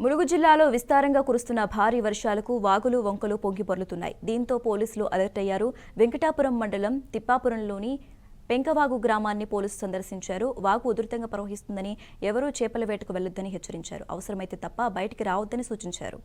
ములుగు జిల్లాలో విస్తారంగా కురుస్తున్న భారీ వర్షాలకు వాగులు వంకలు పొంగిపొర్లుతున్నాయి దీంతో పోలీసులు అలర్ట్ అయ్యారు. వెంకటాపురం మండలం తిప్పాపురంలోని పెంకవాగు గ్రామాన్ని పోలీసులు సందర్శించారు. వాగు ఉధృతంగా ప్రవహిస్తుందని ఎవరూ చేపల వేటకు వెళ్ళొద్దని హెచ్చరించారు. అవసరమైతే తప్ప బయటికి రావద్దని సూచించారు.